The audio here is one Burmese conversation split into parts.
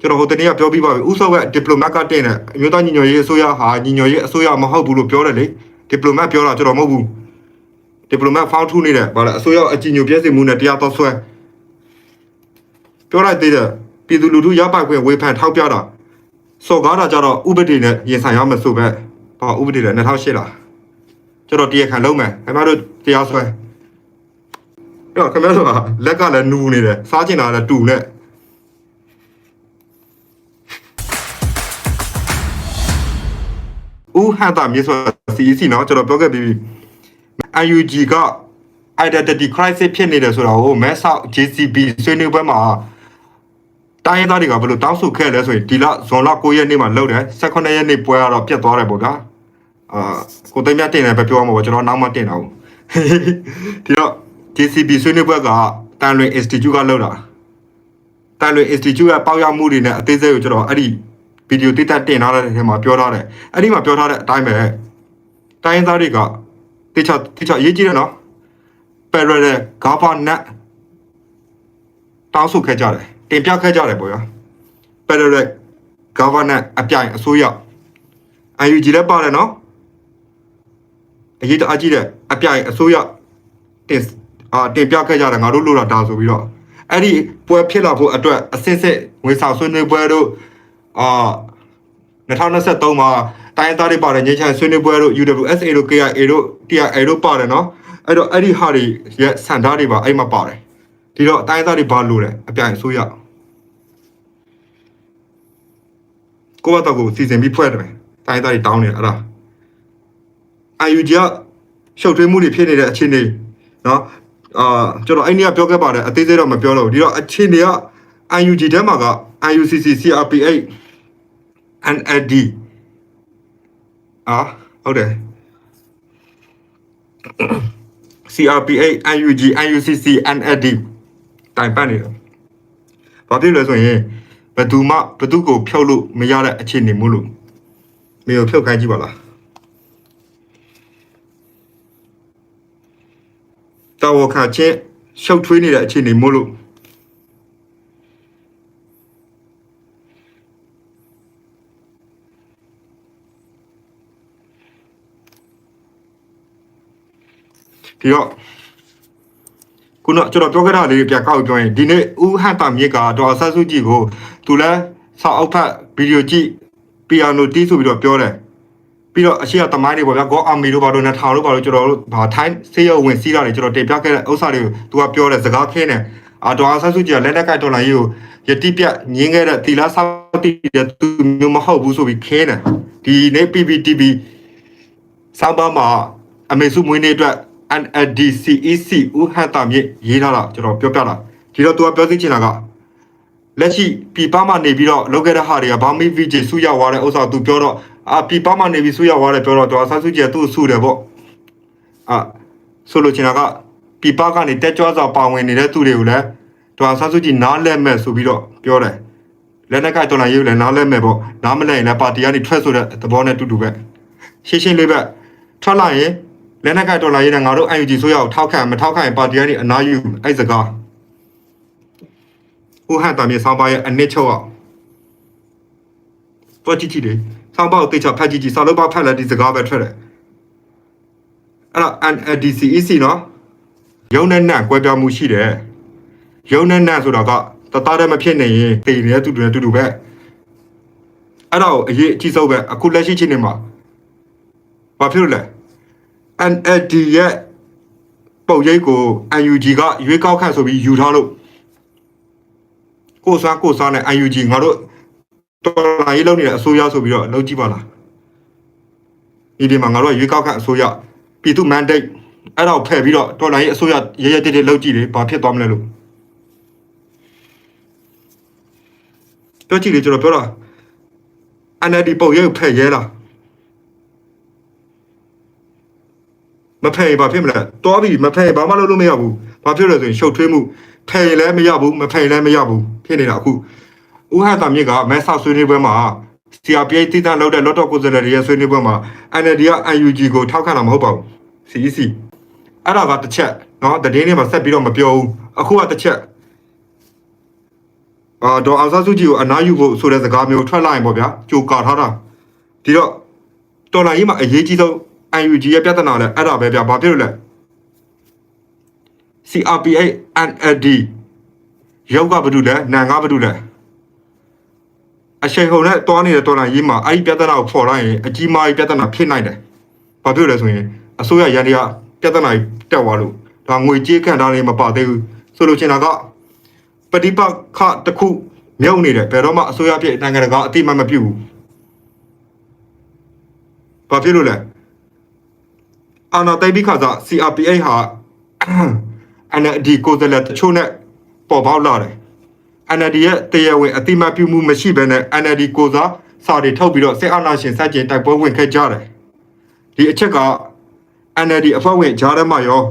ကျွန်တော်ဟိုတနေ့ကပြောပြီးပါပြီဥစောကဒီပလိုမတ်ကတင်တယ်အမျိုးသားညီညွတ်ရေးအစိုးရဟာညီညွတ်ရေးအစိုးရမဟုတ်ဘူးလို့ပြောတယ်လေဒီပလိုမတ်ပြောတာကျွန်တော်မဟုတ်ဘူးဒီပလိုမတ်ဖောင်းထူးနေတယ်ဗါလားအစိုးရအကြည်ညိုပြည့်စုံမှုနဲ့တရားတော်ဆွဲပြောလိုက်သေးတယ်ပြည်သူလူထုရပိုက်ခွင့်ဝေဖန်ထောက်ပြတာစော်ကားတာကြတော့ဥပဒေနဲ့ရင်ဆိုင်ရမယ်ဆိုပဲဘာဥပဒေလဲ2008လားကျွန်တော်တရားခံလုံးမယ်ခင်ဗျားတို့တရားဆွဲအဲ့တော့ခင်ဗျားတို့ကလက်ကလည်းနူနေတယ်စားချင်တာလည်းတူနဲ့ ဦးဟန်တာမြေဆို CEC เนาะကျွန်တော်ပြောခဲ့ပြီးပြီ UNG က identity crisis ဖြစ်နေတယ်ဆိုတာကိုမဲဆောက် JCB ဆွေးနွေးပွဲမှာတိုင်းရင်းသားတွေကဘယ်လိုတောင်းဆိုခဲ့လဲဆိုရင်ဒီလဇွန်လ9ရက်နေ့မှာလုပ်တယ်18ရက်နေ့ပွဲကတော့ပြတ်သွားတယ်ပေါ့ဗျာအာကိုသိမ်းမြတ်တင်တယ်ပဲပြောမှာပေါ့ကျွန်တော်နောက်မှတင်တာဘူးဒီတော့ JCB ဆွေးနွေးပွဲကတန်လွင် Institute ကလုပ်တာတန်လွင် Institute ကပေါက်ရောက်မှုတွေနဲ့အသေးစိတ်ကိုကျွန်တော်အဲ့ဒီ ဗီဒီယိုတိတက်တင်ထားတဲ့ထဲမှာပြောထားတယ်အဲ့ဒီမှာပြောထားတဲ့အတိုင်းပဲတိုင်းရင်းသားတွေကတိကျတိကျရေးကြည့်တယ်နော် parallel governance တောင်းဆိုခဲ့ကြတယ်တင်ပြခဲ့ကြတယ်ပေါ့ဗျာ parallel governance အပြိုင်အစိုးရ UNG လည်းပါတယ်နော်အရေးတအားကြီးတဲ့အပြိုင်အစိုးရတင်အာတင်ပြခဲ့ကြတယ်ငါတို့လိုတာဒါဆိုပြီးတော့အဲ့ဒီပွဲဖြစ်လာဖို့အတွက်အစစ်စစ်ငွေဆောင်ဆွေးနွေးပွဲတို့ အာ2023မှာတိုင်းသားတွေပါတယ်ငြိမ်းချမ်းဆွေးနွေးပွဲတို့ UWSA တို့ KIA တို့ TIA တို့ပါတယ်နော်အဲ့တော့အဲ့ဒီဟာတွေရဲ့စန္ဒာတွေပါအဲ့မှာပါတယ်ဒီတော့တိုင်းသားတွေဘာလို့လဲအပြိုင်အစိုးရကိုဘတ်တော့ကိုစီစဉ်ပြီးဖွဲ့တယ်တိုင်းသားတွေတောင်းနေအဲ့ဒါ IUG ကရှုပ်ထွေးမှုတွေဖြစ်နေတဲ့အခြေအနေနော်အာကျွန်တော်အဲ့ဒီကပြောခဲ့ပါတယ်အသေးသေးတော့မပြောတော့ဘူးဒီတော့အခြေအနေက IUG တဲမှာက IUCC CRPH NLD အာဟုတ်တယ် CRPH IUG IUCC NLD တိုင်ပတ်နေတယ်ဘာဖြစ်လဲဆိုရင်ဘယ်သူမှဘယ်သူကိုဖြုတ်လို့မရတဲ့အခြေအနေမျိုးလို့မေကိုဖြုတ်ခိုင်းကြည့်ပါလားတာဝခါချင်းရှုပ်ထွေးနေတဲ့အခြေအနေမို့လို့ ဒီတော့ခုနကကျွန်တော်ပြောခဲ့တာလေးပြန်ကောက်ပြောရင်ဒီနေ့ဦးဟန်တာမြစ်ကတော့ဆတ်စုကြည့်ကိုသူလဲဆောက်အောက်ဖက်ဗီဒီယိုကြည့်ပီယာနိုတီးဆိုပြီးတော့ပြောတယ်ပြီးတော့အရှိရတမိုင်းတွေပေါ့ဗျာဂေါအာမီတို့ဘာလို့နဲ့ထောင်တို့ဘာလို့ကျွန်တော်တို့ဘာထိုင်းဆေးရုံဝင်စီးတာတွေကျွန်တော်တင်ပြခဲ့တဲ့ဥစ္စာတွေကိုသူကပြောတယ်စကားခင်းတယ်အာတော်ဆတ်စုကြည့်ကလက်လက်ကိုက်တော်လိုင်းကြီးကိုယတိပြညင်းခဲ့တဲ့တီလာဆောက်တီတဲ့သူမျိုးမဟုတ်ဘူးဆိုပြီးခင်းတယ်ဒီနေ့ PPTV စောင်းပါမှာအမေစုမွေးနေ့အတွက် NLDCEC ဦးဟန်တာမြင့်ရေးထားတာကျွန်တော်ပြောပြတာဒီတော့သူကပြောသိချင်တာကလက်ရှိပြပမှာနေပြီးတော့လောက်ခဲ့တဲ့ဟာတွေကဘာမီ VJ စုရောက်သွားတဲ့ဥစ္စာသူပြောတော့အာပြပမှာနေပြီးစုရောက်သွားတယ်ပြောတော့သူအဆဆုကျသူ့စုတယ်ပေါ့အာဆိုလိုချင်တာကပြပကနေတက်ကြွစွာပါဝင်နေတဲ့သူတွေကိုလည်းသူအဆဆုကြနားလဲမဲ့ဆိုပြီးတော့ပြောတယ်လက်နက်ကတော်လာရေးလည်းနားလဲမဲ့ပေါ့နားမလဲရင်လည်းပါတီကနေထွက်ဆိုတဲ့သဘောနဲ့တူတူပဲရှင်းရှင်းလေးပဲထွက်လာရင် လက်နက်ကတော်လာရေးနဲ့ငါတို့ UNG ဆိုရအောင်ထောက်ခံမထောက်ခံရင်ပါတီကနေအနားယူအဲ့စကားဦးဟန်တာမြေဆောင်းပါရဲ့အနစ်ချုပ်အောင်တွက်ကြည့်ကြည့်လေဆောင်းပါကိုတေချာဖတ်ကြည့်ကြည့်စာလုံးပါဖတ်လိုက်ဒီစကားပဲထွက်တယ်အဲ့ဒါ NDCEC နော်ရုံနဲ့နန့်ကွဲပြားမှုရှိတယ်ရုံနဲ့နန့်ဆိုတာကတသားတည်းမဖြစ်နေရင်တေနေတဲ့တူတူနဲ့တူတူပဲအဲ့ဒါကိုအရေးအကြီးဆုံးပဲအခုလက်ရှိချိန်နေမှာဘာဖြစ်လို့လဲ NLD ရဲ့ပုံရိပ်ကို UNG ကရွေးကောက်ခန့်ဆိုပြီးယူထားလို့ကိုစားကိုစားနဲ့ UNG ငါတို့တော်လာရေးလုပ်နေတဲ့အစိုးရဆိုပြီးတော့လုပ်ကြည့်ပါလားဒီဒီမှာငါတို့ကရွေးကောက်ခန့်အစိုးရပြည်သူ mandate အဲ့ဒါကိုဖယ်ပြီးတော့တော်လာရေးအစိုးရရရတည်းတည်းလုပ်ကြည့်လေဘာဖြစ်သွားမလဲလို့ပြောကြည့်လေကျွန်တော်ပြောတာ NLD ပုံရိပ်ကိုဖယ်ရဲလား မဖယ်ရင်ဘာဖြစ်မလဲသွားပြီမဖယ်ဘာမှလုပ်လို့မရဘူးဘာဖြစ်လဲဆိုရင်ရှုပ်ထွေးမှုဖယ်ရင်လည်းမရဘူးမဖယ်ရင်လည်းမရဘူးဖြစ်နေတာအခုဦးဟတာမြစ်ကမဲဆောက်ဆွေးနွေးပွဲမှာ CRPI တည်တံ့လောက်တဲ့ lot of ကိုယ်စားလှယ်တွေရဲ့ဆွေးနွေးပွဲမှာ NLD က UNG ကိုထောက်ခံတာမဟုတ်ပါဘူး CEC အဲ့ဒါကတစ်ချက်နော်တည်င်းတွေမှာဆက်ပြီးတော့မပြောဘူးအခုကတစ်ချက်အာဒေါ်အောင်ဆန်းစုကြည်ကိုအနားယူဖို့ဆိုတဲ့စကားမျိုးထွက်လာရင်ပေါ့ဗျာကြိုကာထားတာဒီတော့တော်လာရေးမှာအရေးကြီးဆုံး UNG ရဲ့ပြဿနာလဲအဲ့ဒါပဲဗျာဘာဖြစ်လို့လဲ CRPA NLD ရောက်ကဘာလို့လဲနန်ကဘာလို့လဲအရှိန်ဟုန်နဲ့တွားနေတဲ့တော်လိုင်းကြီးမှာအဲ့ဒီပြဿနာကိုဖော်လိုက်ရင်အကြီးမားကြီးပြဿနာဖြစ်နိုင်တယ်ဘာဖြစ်လို့လဲဆိုရင်အစိုးရရန်တရားပြဿနာကြီးတက်သွားလို့ဒါငွေကြေးခံထားနေမပါသေးဘူးဆိုလို့ချင်တာကပฏิပတ်ခတစ်ခုမြုပ်နေတယ်ဘယ်တော့မှအစိုးရဖြစ်နိုင်ငံတကာအတိမတ်မပြုတ်ဘူးဘာဖြစ်လို့လဲ အာနာသိပိခါသာ CRPA ဟာ NLD ကိုယ်စားလှယ်တချို့နဲ့ပေါ်ပေါက်လာတယ် NLD ရဲ့တရားဝင်အတိမတ်ပြုမှုမရှိဘဲနဲ့ NLD ကိုယ်စားစာတွေထုတ်ပြီးတော့စစ်အာဏာရှင်စတင်တိုက်ပွဲဝင်ခဲ့ကြတယ်ဒီအချက်က NLD အဖွဲ့ဝင်ဂျားထဲမှာရော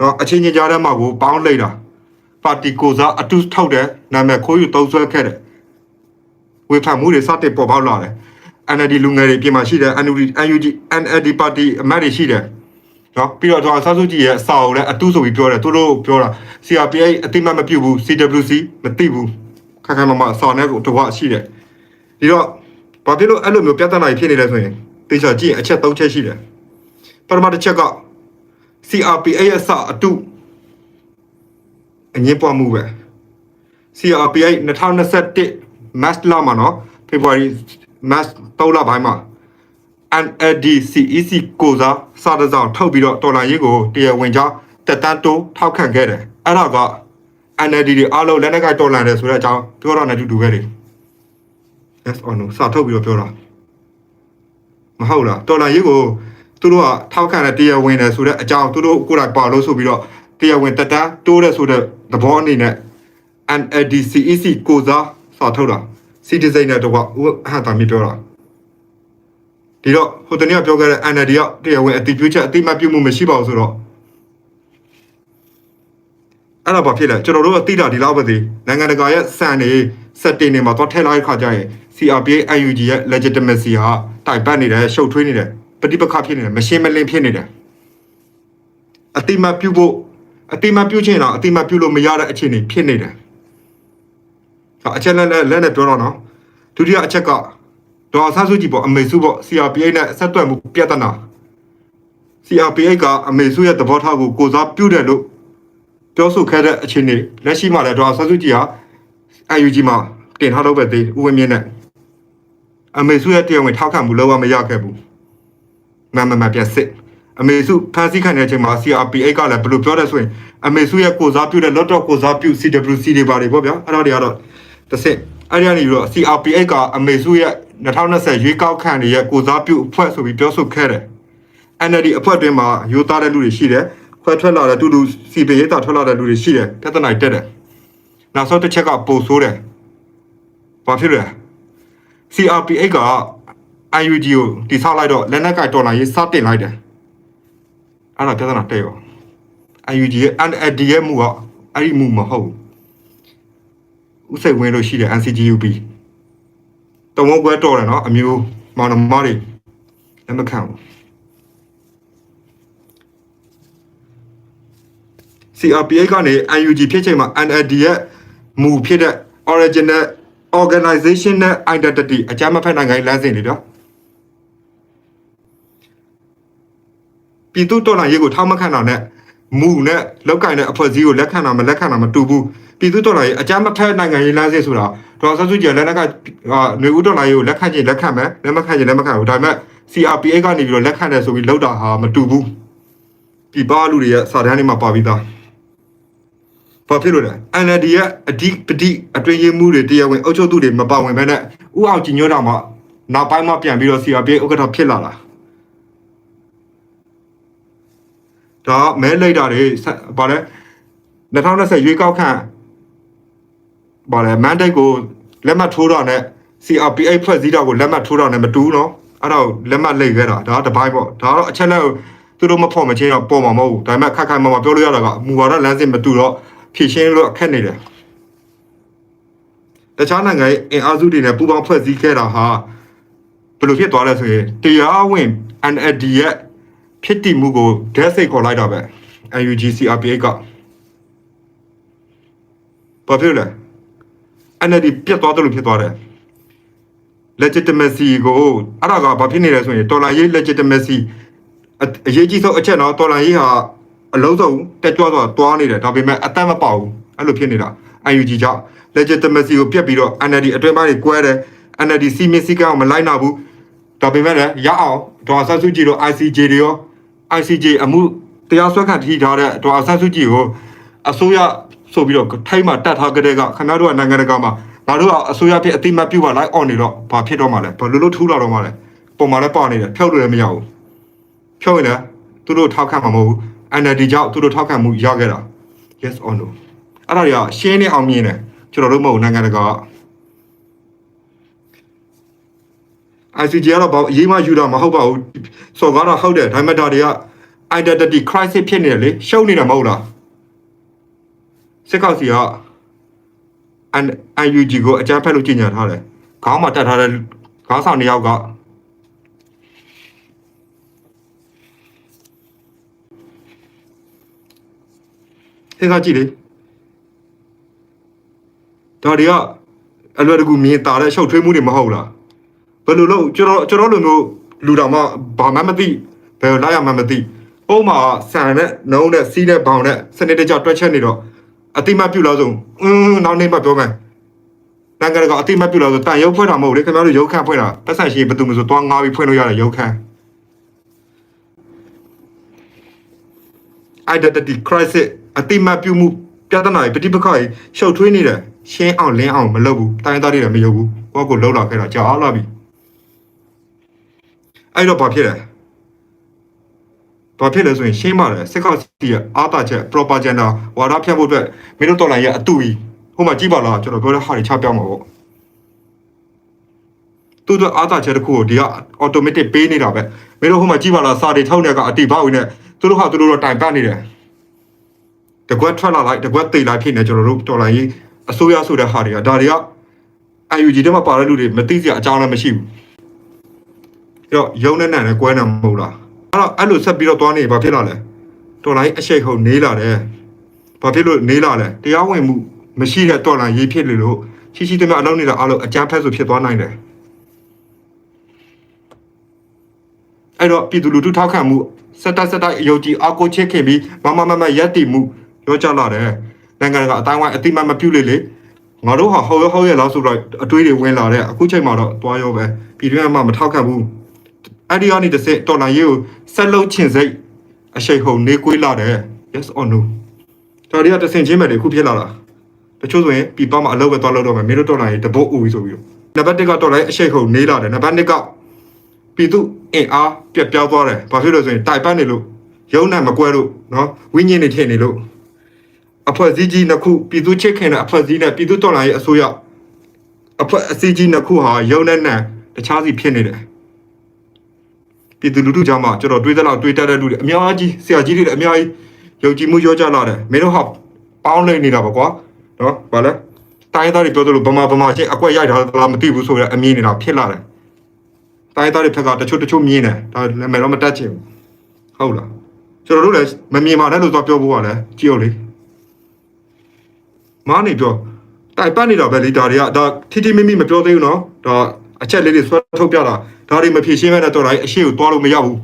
တော့အချင်းချင်းဂျားထဲမှာကိုပေါင်းလိုက်တာပါတီကိုစားအတုထောက်တဲ့နာမည်ခိုးယူသုံးဆွဲခဲ့တယ်ဝေဖန်မှုတွေစတင်ပေါ်ပေါက်လာတယ် NLD လူငယ်တွေပြင်မှာရှိတယ် NUG NUG NLD ပါတီအမတ်တွေရှိတယ် နော်ပြီးတော့တော့ဆန်းစုကြည်ရဲ့အစာအုပ်လည်းအတုဆိုပြီးပြောတယ်သူတို့ပြောတာ CRPA အတိမတ်မပြုတ်ဘူး CWC မသိဘူးခက်ခက်မမအစာနဲ့ကိုတဝရှိတယ်ဒီတော့ဘာဖြစ်လို့အဲ့လိုမျိုးပြဿနာကြီးဖြစ်နေလဲဆိုရင်တေချာကြည့်ရင်အချက်၃ချက်ရှိတယ်ပထမတစ်ချက်က CRPA ရဲ့အစအတုအငင်းပွားမှုပဲ CRPA 2021 mass လမှာနော် February mass 3လပိုင်းမှာ NLD CEC ကိုစားစာတစောင်ထုတ်ပြီးတော့တော်လိုင်းရေးကိုတရားဝင်ကြောင်းတက်တန်းတိုးထောက်ခံခဲ့တယ်အဲ့ဒါက NLD တွေအားလုံးလက်နက်ကိုက်တော်လှန်တယ်ဆိုတဲ့အကြောင်းပြောတာနဲ့အတူတူပဲလေ Yes or no စာထုတ်ပြီးတော့ပြောတာမဟုတ်လားတော်လိုင်းရေးကိုသူတို့ကထောက်ခံတဲ့တရားဝင်တယ်ဆိုတဲ့အကြောင်းသူတို့ကိုယ်တိုင်ပါလို့ဆိုပြီးတော့တရားဝင်တက်တန်းတိုးတယ်ဆိုတဲ့သဘောအနေနဲ့ NLDCEC ကိုစားစာထုတ်တာ citizen နဲ့တော့ဥဟန်တာမြပြောတာ ဒီတော့ဟိုတနေ့ကပြောခဲ့တဲ့ NLD ကတရားဝင်အတည်ပြုချက်အတိမတ်ပြုမှုမရှိပါဘူးဆိုတော့အဲ့ဒါဘာဖြစ်လဲကျွန်တော်တို့ကတိတာဒီလောက်ပဲသေးနိုင်ငံတကာရဲ့စံနေစက်တင်တွေမှာတော့ထည့်လိုက်ခါကြရင် CRPA UNG ရဲ့ legitimacy ဟာတိုင်ပတ်နေတယ်ရှုပ်ထွေးနေတယ်ပฏิပက္ခဖြစ်နေတယ်မရှင်းမလင်းဖြစ်နေတယ်အတိမတ်ပြုဖို့အတိမတ်ပြုချင်တော့အတိမတ်ပြုလို့မရတဲ့အခြေအနေဖြစ်နေတယ်အချက်လက်လက်လက်နဲ့ပြောတော့နော်ဒုတိယအချက်က ဒေါ်ဆန်းစုကြည်ပေါ့အမေစုပေါ့ CRPA နဲ့ဆက်သွယ်မှုပြဿနာ CRPA ကအမေစုရဲ့သဘောထားကိုကိုစားပြုတယ်လို့ပြောဆိုခဲ့တဲ့အခြေအနေလက်ရှိမှာလည်းဒေါ်ဆန်းစုကြည်ဟာ UNG မှာတင်ထားတော့ပဲသေးဥဝင်းမြင့်နဲ့အမေစုရဲ့တရားဝင်ထောက်ခံမှုလုံးဝမရခဲ့ဘူးမမမပြက်စစ်အမေစုဖန်ဆီးခံတဲ့အချိန်မှာ CRPA ကလည်းဘယ်လိုပြောတယ်ဆိုရင်အမေစုရဲ့ကိုစားပြုတဲ့ lot of ကိုစားပြု CWC တွေပါတယ်ပေါ့ဗျာအဲ့ဒါတွေကတော့တစ်စစ်အဲ့ဒီကနေပြီးတော့ CRPA ကအမေစုရဲ့ 2020ရွေးကောက်ခံတွေရဲ့ကိုစားပြုအဖွဲ့ဆိုပြီးပြောဆိုခဲ့တယ် NLD အဖွဲ့တွင်မှာယူသားတဲ့လူတွေရှိတယ်ခွဲထွက်လာတဲ့တူတူ CPA တာထွက်လာတဲ့လူတွေရှိတယ်ပြဿနာတက်တယ်နောက်ဆုံးတစ်ချက်ကပိုဆိုးတယ်ဘာဖြစ်လဲ CRPA က IUG ကိုတိဆောက်လိုက်တော့လက်နက်ကင်တော်လာရေးစတင်လိုက်တယ်အဲ့ဒါပြဿနာတဲ့ရော IUG ရဲ့ NLD ရဲ့မူကအဲ့ဒီမူမဟုတ်ဘူးဥစိတ်ဝင်လို့ရှိတယ် NCGUB တဝန်းကွဲတော်တယ်နော်အမျိုးမောင်နှမတွေလက်မခံဘူး CRPA ကနေ UNG ဖြစ်ချိန်မှာ NLD ရဲ့မူဖြစ်တဲ့ original organization နဲ့ identity အကြမ်းမဖက်နိုင်ငံရေးလမ်းစဉ်တွေတော့ပြည်သူတော်လှန်ရေးကိုထောက်မခံတာနဲ့မူနဲ့လောက်ကင်တဲ့အဖွဲ့အစည်းကိုလက်ခံတာမလက်ခံတာမတူဘူး ပြည်သူတော်လှန်ရေးအကြမ်းမဖက်နိုင်ငံရေးလမ်းစဉ်ဆိုတာဒေါ်ဆန်းစုကြည်လက်နက်ကຫນွေဦးတော်လှန်ရေးကိုလက်ခံခြင်းလက်ခံမယ်လက်မခံခြင်းလက်မခံဘူးဒါပေမဲ့ CRPA ကနေပြီးတော့လက်ခံတယ်ဆိုပြီးလောက်တာဟာမတူဘူးပြည်ပလူတွေရဲ့စာတမ်းတွေမှာပါပြီးသားဘာဖြစ်လို့လဲ NLD ရဲ့အဓိပတိအတွင်းရေးမှုတွေတရားဝင်အုပ်ချုပ်သူတွေမပါဝင်ဘဲနဲ့ဥအောင်ကြည်ညွတ်တော်မှာနောက်ပိုင်းမှာပြန်ပြီးတော့ CRPA ဥက္ကဋ္ဌဖြစ်လာတာဒါမဲလိုက်တာတွေဆက်ဗါလဲ2020ရွေးကောက်ခံ ဘာလဲ mandate ကိုလက်မှတ်ထိုးတော့နဲ့ CRPA ဖွဲ့စည်းတော့ကိုလက်မှတ်ထိုးတော့နဲ့မတူဘူးနော်အဲ့တော့လက်မှတ်လိတ်ခဲ့တာဒါတပိုင်းပေါ့ဒါတော့အချက်လက်ကိုသူတို့မဖော်မချင်းတော့ပေါ်မှာမဟုတ်ဘူးဒါပေမဲ့ခက်ခက်မမပြောလို့ရတာကမူဝါဒလမ်းစဉ်မတူတော့ဖြည့်ရှင်းလို့အခက်နေတယ်တခြားနိုင်ငံရဲ့အင်အားစုတွေနဲ့ပူးပေါင်းဖွဲ့စည်းခဲ့တာဟာဘယ်လိုဖြစ်သွားလဲဆိုရင်တရားဝင် NLD ရဲ့ဖြစ်တည်မှုကိုဒက်စိတ်ခေါ်လိုက်တာပဲ UNGCRPA ကဘာဖြစ်လဲ NLD ပြတ်သွားတယ်လို့ဖြစ်သွားတယ် legitimacy ကိုအဲ့ဒါကဘာဖြစ်နေလဲဆိုရင်တော်လိုင်းရေး legitimacy အအရေးကြီးဆုံးအချက်တော့တော်လိုင်းရေးဟာအလုံးစုံတက်ကြွသွားသွားနေတယ်ဒါပေမဲ့အသက်မပေါဘူးအဲ့လိုဖြစ်နေတာ UNG ကြောင့် legitimacy ကိုပြတ်ပြီးတော့ NLD အတွင်းပိုင်းတွေကွဲတယ် NLD စီမင်းစည်းကမ်းကိုမလိုက်နာဘူးဒါပေမဲ့လည်းရအောင်ဒေါ်ဆန်းစုကြည်တို့ ICJ တွေရော ICJ အမှုတရားစွဲခံထိထားတဲ့ဒေါ်ဆန်းစုကြည်ကိုအစိုးရ ဆိုပြီးတော့ထိုင်းမှာတတ်ထားကြတဲ့ကခင်ဗျားတို့ကနိုင်ငံတကာမှာငါတို့ကအစိုးရဖြစ်အတိမတ်ပြုပါလိုက်အောင်နေတော့ဘာဖြစ်တော့မှလဲဘာလို့လို့ထူးလာတော့မှလဲပုံမှန်လည်းပါနေတယ်ဖြုတ်လို့လည်းမရဘူးဖြုတ်ရင်လည်းသူတို့ထောက်ခံမှာမဟုတ်ဘူး NLD ကြောင့်သူတို့ထောက်ခံမှုရခဲ့တာ yes or no အဲ့ဒါတွေကရှင်းနေအောင်မြင်တယ်ကျွန်တော်တို့မဟုတ်ဘူးနိုင်ငံတကာက ICJ ကတော့ဘာအရေးမယူတာမဟုတ်ပါဘူးစော်ကားတော့ဟုတ်တယ်ဒါပေမဲ့ဒါတွေက identity crisis ဖြစ်နေတယ်လေရှုပ်နေတာမဟုတ်လား စစ်ကောက်စီက UNG ကိုအကြမ်းဖက်လို့ကြီးညာထားတယ်ခေါင်းမှာတက်ထားတဲ့ခေါင်းဆောင်တစ်ယောက်ကစဉ်းစားကြည့်လေဒါတွေကအလွယ်တကူမြင်တာတဲ့ရှုပ်ထွေးမှုတွေမဟုတ်လားဘယ်လိုလုပ်ကျွန်တော်ကျွန်တော်လိုမျိုးလူတော်မှဘာမှမသိဘယ်လိုလိုက်ရမှမသိပုံမှာဆန်နဲ့နှုံးနဲ့စီးနဲ့ဘောင်နဲ့စနစ်တကျတွက်ချက်နေတော့ အတိမတ်ပြုလို့ဆိုอืมနောက်နေ့မှပြောမယ်နိုင်ငံကအတိမတ်ပြုလို့ဆိုတန်ရုပ်ဖွဲ့တာမဟုတ်လေခင်ဗျားတို့ရုပ်ခန့်ဖွဲ့တာပတ်သက်ရှိဘယ်သူမှဆိုတွားငါးပြီးဖွင့်လို့ရတယ်ရုပ်ခန့် identity crisis အတိမတ်ပြုမှုပြဿနာတွေပဋိပက္ခတွေရှုပ်ထွေးနေတယ်ရှင်းအောင်လင်းအောင်မလုပ်ဘူးတိုင်းသားတွေလည်းမယုံဘူးကိုယ့်ကိုလှုပ်လာခဲ့တာကြာအောင်လာပြီအဲ့တော့ဘာဖြစ်လဲ ဘာဖြစ်လဲဆိုရင်ရှင်းပါတယ်စစ်ကောက်စီရဲ့အာတာချက် propaganda ဝါဒဖြန့်ဖို့အတွက်မင်းတို့တော်လိုင်းရဲ့အတူကြီးဟိုမှာကြည့်ပါလားကျွန်တော်ပြောတဲ့ဟာတွေချပြမှာပေါ့သူတို့အာတာချက်တစ်ခုကိုဒီက automatic ပေးနေတာပဲမင်းတို့ဟိုမှာကြည့်ပါလားစာတွေထောက်နေကအတိဘောက်ဝင်နေသူတို့ဟာသူတို့တော့တိုင်ပတ်နေတယ်တကွက်ထွက်လာလိုက်တကွက်သိလိုက်ဖြစ်နေကျွန်တော်တို့တော်လိုင်းရေးအစိုးရဆိုတဲ့ဟာတွေကဒါတွေက UNG ထဲမှာပါတဲ့လူတွေမသိစရာအကြောင်းလည်းမရှိဘူးအဲ့တော့ယုံနဲ့နံနဲ့ကွဲနေမဟုတ်လား အဲ့တော့အဲ့လိုဆက်ပြီးတော့သွားနေဘာဖြစ်လာလဲတော်လိုင်းအရှိတ်ခုံနေလာတယ်ဘာဖြစ်လို့နေလာလဲတရားဝင်မှုမရှိတဲ့တော်လိုင်းရေးဖြစ်လေလို့ရှိရှိသမျှအလုံးနေတာအလုံးအကြမ်းဖက်ဆိုဖြစ်သွားနိုင်တယ်အဲ့တော့ပြည်သူလူထုထောက်ခံမှုစက်တက်စက်တိုက်အယုံကြည်အကိုချစ်ခင်ပြီးမမမမရက်တည်မှုရောကြလာတယ်နိုင်ငံကအတိုင်းဝိုင်းအတိမတ်မပြုတ်လေလေငါတို့ဟာဟောရဟောရလောက်ဆိုတော့အတွေးတွေဝင်လာတဲ့အခုချိန်မှာတော့တွားရောပဲပြည်တွင်းမှာမထောက်ခံဘူး အဲ့ဒီကနေတစ်စက်တော်လိုင်းရေးကိုဆက်လုပ်ချင်စိတ်အရှိန်ဟုန်နေကွေးလာတယ် yes or no ဒါတွေကတစ်စင်ချင်းမဲ့တွေခုဖြစ်လာတာတချို့ဆိုရင်ပြည်ပမှာအလုပ်ပဲသွားလုပ်တော့မယ်မင်းတို့တော်လိုင်းရေးတပုတ်အူပြီးဆိုပြီးတော့နံပါတ်1ကတော်လိုင်းအရှိန်ဟုန်နေလာတယ်နံပါတ်2ကပြည်သူအင်အားပြက်ပြောင်းသွားတယ်ဘာဖြစ်လို့လဲဆိုရင်တိုင်ပတ်နေလို့ရုံးနဲ့မကွဲလို့နော်ဝိညာဉ်တွေထည့်နေလို့အဖွဲ့အစည်းကြီးနှစ်ခုပြည်သူချစ်ခင်တဲ့အဖွဲ့အစည်းနဲ့ပြည်သူတော်လိုင်းရေးအစိုးရအဖွဲ့အစည်းကြီးနှစ်ခုဟာရုံးနဲ့နံတခြားစီဖြစ်နေတယ် ပြည်သူလူထုကြားမှာကျွန်တော်တွေးသလောက်တွေးတတ်တဲ့လူတွေအများကြီးဆရာကြီးတွေလည်းအများကြီးယုံကြည်မှုရောကြလာတယ်မင်းတို့ဟာပေါင်းလိုက်နေတာပါကွာနော်ဗာလဲတိုင်းသားတွေပြောသလိုဗမာဗမာချင်းအကွက်ရိုက်တာလားမသိဘူးဆိုရအမြင်နေတာဖြစ်လာတယ်တိုင်းသားတွေဖက်ကတချို့တချို့မြင်တယ်ဒါလည်းမယ်တော့မတတ်ချင်ဘူးဟုတ်လားကျွန်တော်တို့လည်းမမြင်ပါနဲ့လို့သွားပြောဖို့ကလည်းကြည့်အောင်လေမားနေပြောတိုင်ပတ်နေတာပဲလေဒါတွေကဒါထိထိမိမိမပြောသေးဘူးနော်ဒါအချက်လေးတွေဆွဲထုတ်ပြတာ ဒါတွေမဖြေရှင်းမဲ့တဲ့တော့တိုင်းအရှိကိုသွားလို့မရဘူး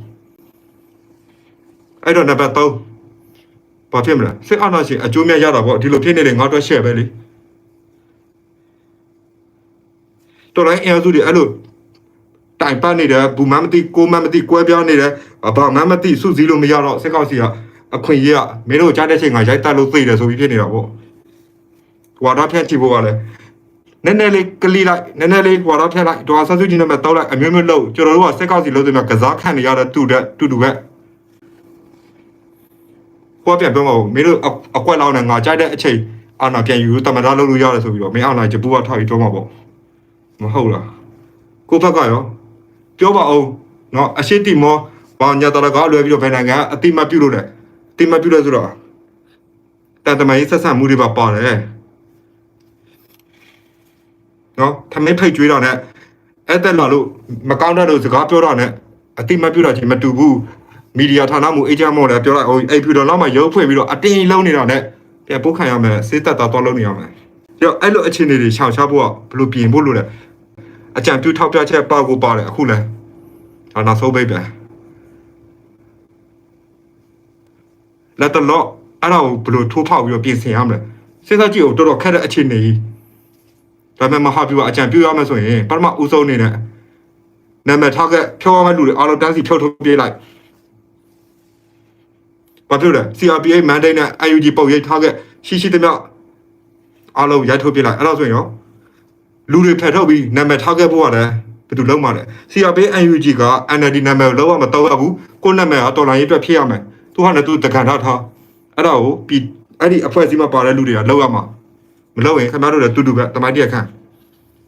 အဲ့တော့နံပါတ်3ဘာဖြစ်မလဲစစ်အာဏာရှင်အကျိုးမြတ်ရတာပေါ့ဒီလိုဖြစ်နေလေငါတော့ရှက်ပဲလေတော်တိုင်းအင်အားစုတွေအဲ့လိုတိုင်ပတ်နေတယ်ဘူမမသိကိုမမသိကွဲပြားနေတယ်ဘာမှမသိစုစည်းလို့မရတော့စစ်ကောက်စီကအခွင့်အရေးကမင်းတို့ကြားတဲ့ချိန်ကရိုက်တက်လို့သိတယ်ဆိုပြီးဖြစ်နေတာပေါ့ဝါဒဖြန့်ချီဖို့ကလည်း နည်းနည်းလေးကလီလိုက်နည်းနည်းလေးဟွာတော့ထည့်လိုက်ဒေါ်ဆန်းစုကြည်နဲ့မှတောက်လိုက်အမျိုးမျိုးလို့ကျွန်တော်တို့ကစက်ကောက်စီလို့ဆိုမြကစားခံနေရတဲ့တူတဲ့တူတူပဲကိုပြန်ပြောမှာမင်းတို့အကွက်လောက်နဲ့ငါကြိုက်တဲ့အချိန်အာနာပြန်ယူတမရလုပ်လို့ရတယ်ဆိုပြီးတော့မင်းအာနာဂျပူကထားပြီးပြောမှာပေါ့မဟုတ်လားကိုဘက်ကရောပြောပါအောင်နော်အရှိတိမောဘာညာတရကားလွယ်ပြီးတော့ဘယ်နိုင်ငံအတိမပြုတ်လို့လဲအတိမပြုတ်လဲဆိုတော့တန်တမကြီးဆက်ဆံမှုတွေပါပါတယ် နော်ထမင်းဖိတ်ကျွေးတာနဲ့အဲ့တက်လာလို့မကောင်းတဲ့လို့စကားပြောတာနဲ့အတိမပြတာချင်းမတူဘူးမီဒီယာဌာနမှုအေဂျင့်မော်လည်းပြောလိုက်ဟိုအိပ်ဖြူတော်နောက်မှရုပ်ဖွင့်ပြီးတော့အတင်းလုံးနေတာနဲ့ပြန်ပုတ်ခံရမယ်စေးတက်တာတော့လုံးနေရမယ်တော့အဲ့လိုအခြေအနေတွေရှောင်ရှားဖို့ကဘယ်လိုပြင်ဖို့လို့လဲအကြံပြုထောက်ပြချက်ပါကိုပါတယ်အခုလဲဒါနောက်ဆုံးပိတ်ပြန်လက်တလော့အဲ့ဒါကိုဘယ်လိုထိုးဖောက်ပြီးတော့ပြင်ဆင်ရမလဲစဉ်းစားကြည့်အောင်တော်တော်ခက်တဲ့အခြေအနေကြီး ဒါပေမဲ့မဟာပြူကအကြံပြုရမယ်ဆိုရင်ပထမဦးဆုံးအနေနဲ့နာမည်ထားခဲ့ဖြောရမယ့်လူတွေအားလုံးတန်းစီဖြုတ်ထုတ်ပြေးလိုက်ဘာဖြစ်လဲ CRPA mandate နဲ့ IUG ပုံရိပ်ထားခဲ့ရှိရှိသမျှအားလုံးရိုက်ထုတ်ပြေးလိုက်အဲ့တော့ဆိုရင်ရောလူတွေဖယ်ထုတ်ပြီးနာမည်ထားခဲ့ဖို့ရတယ်ဘယ်သူလုံးမှာလဲ CRPA IUG က NLD နာမည်ကိုလုံးဝမတော့ရဘူးကိုယ်နာမည်ကတော်လိုင်းရေးအတွက်ဖြစ်ရမယ်သူကလည်းသူတကန်ထားထားအဲ့ဒါကိုပြီးအဲ့ဒီအဖွဲ့အစည်းမှာပါတဲ့လူတွေကလောက်ရမှာ မလောက်ရင်ခင်ဗျားတို့လည်းတူတူပဲတမိုင်းတရက်ခန့်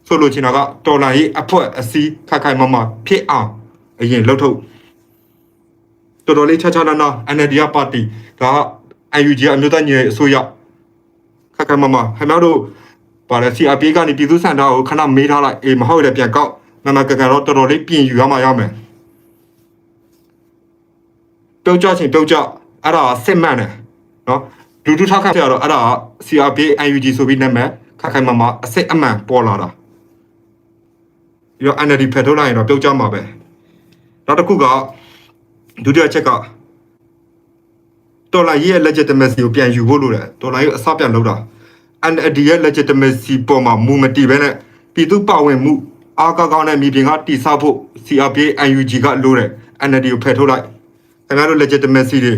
ဆိုလိုချင်တာကတော်လိုင်းရေးအဖွဲ့အစည်းခက်ခိုင်မမဖြစ်အောင်အရင်လှုပ်ထုတ်တော်တော်လေးချာချာနာနာ NLD ကပါတီဒါက UNG အမျိုးသားညီရဲ့အစိုးရခက်ခိုင်မမခင်ဗျားတို့ပါလေ CRP ကနေပြည်သူ့စံတာကိုခဏမေးထားလိုက်အေးမဟုတ်လည်းပြန်ကောက်မမကကန်တော့တော်တော်လေးပြင်ယူရမှရမယ်ပြောကြချင်းပြောကြအဲ့ဒါစစ်မှန်တယ်နော် ဒူဒူထောက်ခတ်ရတော့အဲ့ဒါ CRP UNG ဆိုပြီးနာမည်ခက်ခိုင်မမအစစ်အမှန်ပေါ်လာတာပြီးတော့ NLD ဖယ်ထုတ်လိုက်ရင်တော့ပြုတ်ကြမှာပဲနောက်တစ်ခုကဒုတိယချက်ကတော်လိုင်းရဲ့ legitimacy ကိုပြန်ယူဖို့လိုတယ်တော်လိုင်းရဲ့အစပြန်လုပ်တာ NLD ရဲ့ legitimacy ပေါ်မှာမူမတည်ပဲနဲ့ပြည်သူပါဝင်မှုအားကောင်းကောင်းနဲ့မြေပြင်ကတည်ဆောက်ဖို့ CRPA UNG ကလိုတယ် NLD ကိုဖယ်ထုတ်လိုက်ခင်ဗျားတို့ legitimacy တွေ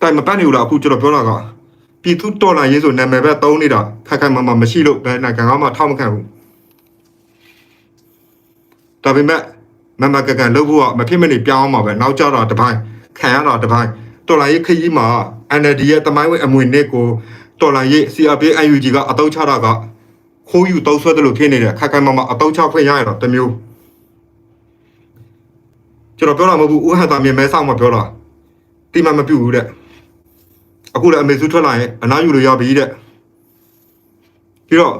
တိုင်မပတ်နေဘူးလားအခုကျွန်တော်ပြောတာကပြည်သူတော်လိုင်းရေးဆိုနာမည်ပဲသုံးနေတာခက်ခက်မမမရှိလို့ဘယ်နိုင်ငံကမှထောက်မခံဘူးဒါပေမဲ့မမကကန်လုပ်ဖို့ကမဖြစ်မနေပြောင်းအောင်ပါပဲနောက်ကျတော့တပိုင်းခံရတော့တပိုင်းတော်လိုင်းရေးခရီးမှာ NLD ရဲ့တမိုင်းဝင်အမွေနစ်ကိုတော်လိုင်းရေး CRP UNG ကအတုံးချတာကခိုးယူတောက်ဆွဲတယ်လို့ဖြစ်နေတယ်ခက်ခိုင်မမအတုံးချခွင့်ရရတော့တမျိုးကျွန်တော်ပြောတာမဟုတ်ဘူးဥဟန်တာမြင်မဲဆောင်မပြောတာတိမမပြုတ်ဘူးတဲ့ အခုလည်းအမေစုထွက်လာရင်အနားယူလို့ရပြီတဲ့ပြီးတော့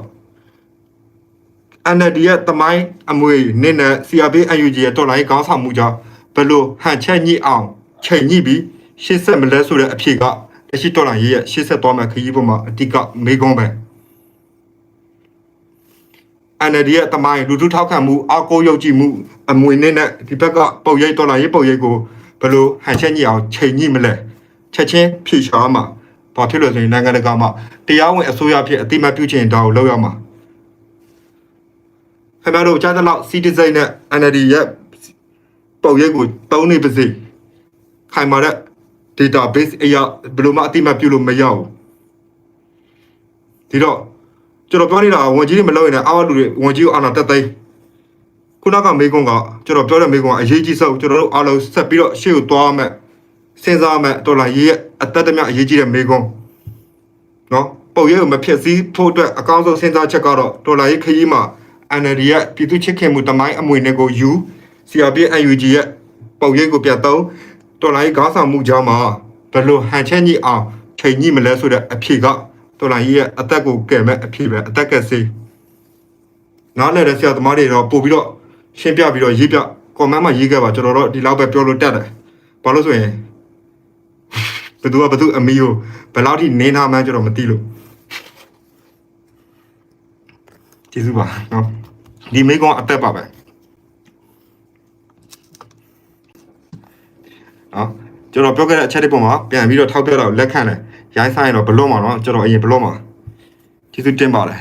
NLD ရဲ့တမိုင်းအမွေနင်းနဲ့ CRP UNG ရဲ့တော်လိုင်းခေါင်းဆောင်မှုကြောင့်ဘယ်လိုဟန်ချက်ညှိအောင်ချိန်ညှိပြီးရှေ့ဆက်မလဲဆိုတဲ့အဖြေကလက်ရှိတော်လိုင်းရဲ့ရှေ့ဆက်သွားမယ့်ခရီးပေါ်မှာအတိကမေးခွန်းပဲ NLD ရဲ့တမိုင်းလူထုထောက်ခံမှုအကိုယုတ်ကြည်မှုအမွေနင်းနဲ့ဒီဘက်ကပုံရိပ်တော်လိုင်းရဲ့ပုံရိပ်ကိုဘယ်လိုဟန်ချက်ညှိအောင်ချိန်ညှိမလဲ ချက်ချင်းဖြေရှားမှာဘာဖြစ်လို့ဆိုရင်နိုင်ငံတကာမှာတရားဝင်အစိုးရဖြစ်အတိမတ်ပြုချင်တာကိုလုပ်ရမှာခင်ဗျားတို့ကြားသလောက် citizen နဲ့ NLD ရဲ့ပုံရိပ်ကိုတုံးနေပါစေခိုင်မာတဲ့ database အရာဘယ်လိုမှအတိမတ်ပြုလို့မရဘူးဒီတော့ကျွန်တော်ပြောနေတာကဝန်ကြီးတွေမလုပ်ရင်လည်းအားလူတွေဝန်ကြီးကိုအာဏာတက်သိမ်းခုနကမေကွန်ကကျွန်တော်ပြောတဲ့မေကွန်ကအရေးကြီးဆုံးကျွန်တော်တို့အားလုံးဆက်ပြီးတော့ရှေ့ကိုသွားမယ် စဉ်းစားမယ်ဒေါ်လာရေးရဲ့အသက်တမျှအရေးကြီးတဲ့မေကွန်နော်ပုံရိပ်ကိုမဖြစ်စည်းဖို့အတွက်အကောင်းဆုံးစဉ်းစားချက်ကတော့ဒေါ်လာရေးခရီးမှာ NLD ရဲ့ပြည်သူ့ချစ်ခင်မှုတမိုင်းအမွေနဲ့ကိုယူ CRP UNG ရဲ့ပုံရိပ်ကိုပြတ်သုံးတော်လိုင်းခေါင်းဆောင်မှုကြောင့်မှာဘယ်လိုဟန်ချက်ညှိအောင်ချိန်ညှိမလဲဆိုတဲ့အဖြေကတော်လိုင်းရဲ့အသက်ကိုကယ်မဲ့အဖြေပဲအသက်ကက်စေးနားလည်တဲ့ဆရာသမားတွေတော့ပို့ပြီးတော့ရှင်းပြပြီးတော့ရေးပြ comment မှာရေးခဲ့ပါကျွန်တော်တို့ဒီလောက်ပဲပြောလို့တက်တယ်ဘာလို့ဆိုရင် ဘယ်သူကဘယ်သူအမီကိုဘယ်လောက်ထိနင်းထားမှန်းကျွန်တော်မသိလို့ကျေးဇူးပါနော်ဒီမိကောင်အသက်ပါပဲနော်ကျွန်တော်ပြောခဲ့တဲ့အချက်တွေပုံမှာပြန်ပြီးတော့ထောက်ပြတော့လက်ခံတယ်ရိုင်းဆိုင်ရင်တော့ဘလို့မှာနော်ကျွန်တော်အရင်ဘလို့မှာကျေးဇူးတင်ပါတယ်